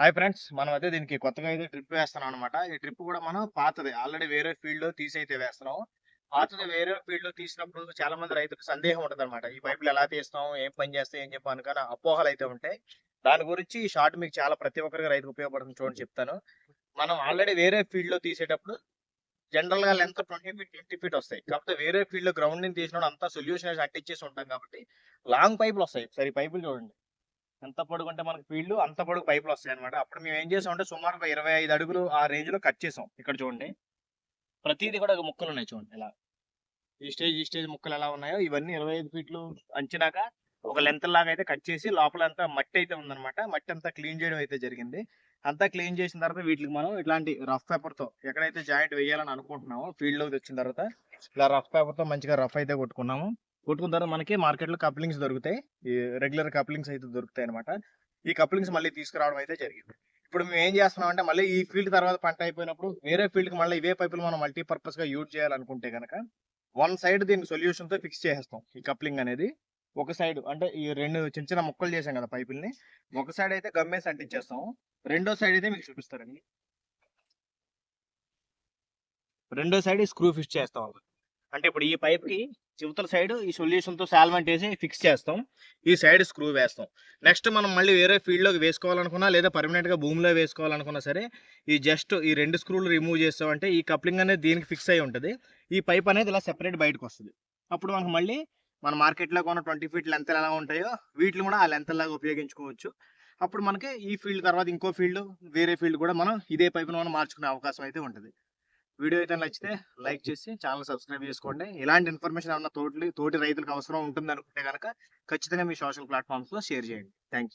Hi friends మనం అయితే దీనికి కొత్తగా అయితే ట్రిప్ వేస్తున్నాం అనమాట ఈ ట్రిప్ కూడా మనం పాతది. ఆల్రెడీ వేరే ఫీల్డ్లో తీసి అయితే వేస్తున్నాం పాతది వేరే ఫీల్డ్లో తీసినప్పుడు చాలా మంది రైతులకు సందేహం ఉంటుంది అనమాట ఈ పైపులు ఎలా తీస్తాం ఏం పని చేస్తాం ఏం చెప్పాను కానీ అపోహలు అయితే ఉంటాయి. దాని గురించి ఈ షార్ట్ మీకు చాలా ప్రతి ఒక్కరికి రైతుకు ఉపయోగపడుతుంది చూడండి చెప్తాను. మనం ఆల్రెడీ వేరే ఫీల్డ్లో తీసేటప్పుడు జనరల్గా length twenty feet twenty feet వస్తాయి. కాకపోతే వేరే ఫీల్డ్లో గ్రౌండ్ని తీసినప్పుడు అంతా సొల్యూషన్ అట్టించేసి ఉంటాం కాబట్టి లాంగ్ పైపులు వస్తాయి. సరే పైపులు చూడండి. ఎంత పొడుగు అంటే మనకి ఫీల్డ్ అంత పొడుగు పైపులు వస్తాయి అనమాట అప్పుడు మేము ఏం చేసాం అంటే సుమారు ఒక ఇరవై ఐదు అడుగులు ఆ రేంజ్లో కట్ చేసాం ఇక్కడ చూడండి. ప్రతిదీ కూడా ఒక ముక్కలు ఉన్నాయి చూడండి ఇలా. ఈ స్టేజ్ ఈ స్టేజ్ ముక్కలు ఎలా ఉన్నాయో ఇవన్నీ ఇరవై ఐదు ఫీట్లు అంచినాక ఒక లెంత్ లాగా అయితే కట్ చేసి లోపల అంతా మట్టి అయితే ఉందన్నమాట. మట్టి అంతా క్లీన్ చేయడం అయితే జరిగింది. అంతా క్లీన్ చేసిన తర్వాత వీటికి మనం ఇట్లాంటి రఫ్ పేపర్తో ఎక్కడైతే జాయింట్ వేయాలని అనుకుంటున్నామో ఫీల్డ్లోకి వచ్చిన తర్వాత ఇలా రఫ్ పేపర్తో మంచిగా రఫ్ అయితే కొట్టుకున్నాము. కొట్టుకున్న తర్వాత మనకి మార్కెట్లో కప్లింగ్స్ దొరుకుతాయి. ఈ రెగ్యులర్ కప్లింగ్స్ అయితే దొరుకుతాయి అనమాట ఈ కప్లింగ్స్ మళ్ళీ తీసుకురావడం అయితే జరిగింది. ఇప్పుడు మేము ఏం చేస్తున్నాం అంటే మళ్ళీ ఈ ఫీల్డ్ తర్వాత పంట అయిపోయినప్పుడు వేరే ఫీల్డ్కి మళ్ళీ ఇవే పైపులు మనం మల్టీపర్పస్గా యూజ్ చేయాలనుకుంటే కనుక వన్ సైడ్ దీని సొల్యూషన్తో ఫిక్స్ చేసేస్తాం ఈ కప్లింగ్ అనేది. ఒక సైడ్ అంటే ఈ రెండు చిన్న చిన్న ముక్కలు చేసాం కదా పైపుల్ని ఒక సైడ్ అయితే గమ్మేసి అంటించేస్తాం రెండో సైడ్ అయితే మీకు చూపిస్తారండి. రెండో సైడ్ స్క్రూ ఫిక్స్ చేస్తాం అంటే ఇప్పుడు ఈ పైప్కి చివతల సైడ్ ఈ సొల్యూషన్తో సాల్వెంట్ వేసి ఫిక్స్ చేస్తాం. ఈ సైడ్ స్క్రూ వేస్తాం. నెక్స్ట్ మనం మళ్ళీ వేరే ఫీల్డ్లోకి వేసుకోవాలనుకున్నా లేదా పర్మనెంట్గా భూమిలో వేసుకోవాలనుకున్నా సరే ఈ జస్ట్ ఈ రెండు స్క్రూలు రిమూవ్ చేస్తామంటే ఈ కప్లింగ్ అనేది దీనికి ఫిక్స్ అయి ఉంటుంది. ఈ పైప్ అనేది ఇలా సెపరేట్ బయటకు వస్తుంది. అప్పుడు మనకు మళ్ళీ మన మార్కెట్లో కొన్న ట్వంటీ ఫీట్ లెంత్ ఎలా ఉంటాయో వీటిని కూడా ఆ లెంత్ లాగా ఉపయోగించుకోవచ్చు. అప్పుడు మనకి ఈ ఫీల్డ్ తర్వాత ఇంకో ఫీల్డ్ వేరే ఫీల్డ్ కూడా మనం ఇదే పైపును మనం మార్చుకునే అవకాశం అయితే ఉంటుంది. వీడియో అయితే నచ్చితే లైక్ చేసి ఛానల్ సబ్స్క్రైబ్ చేసుకోండి. ఇలాంటి ఇన్ఫర్మేషన్ ఏమన్నా తోటి తోటి రైతులకు అవసరం ఉంటుంది అనుకుంటే కనుక ఖచ్చితంగా మీ సోషల్ ప్లాట్ఫామ్స్లో షేర్ చేయండి. థ్యాంక్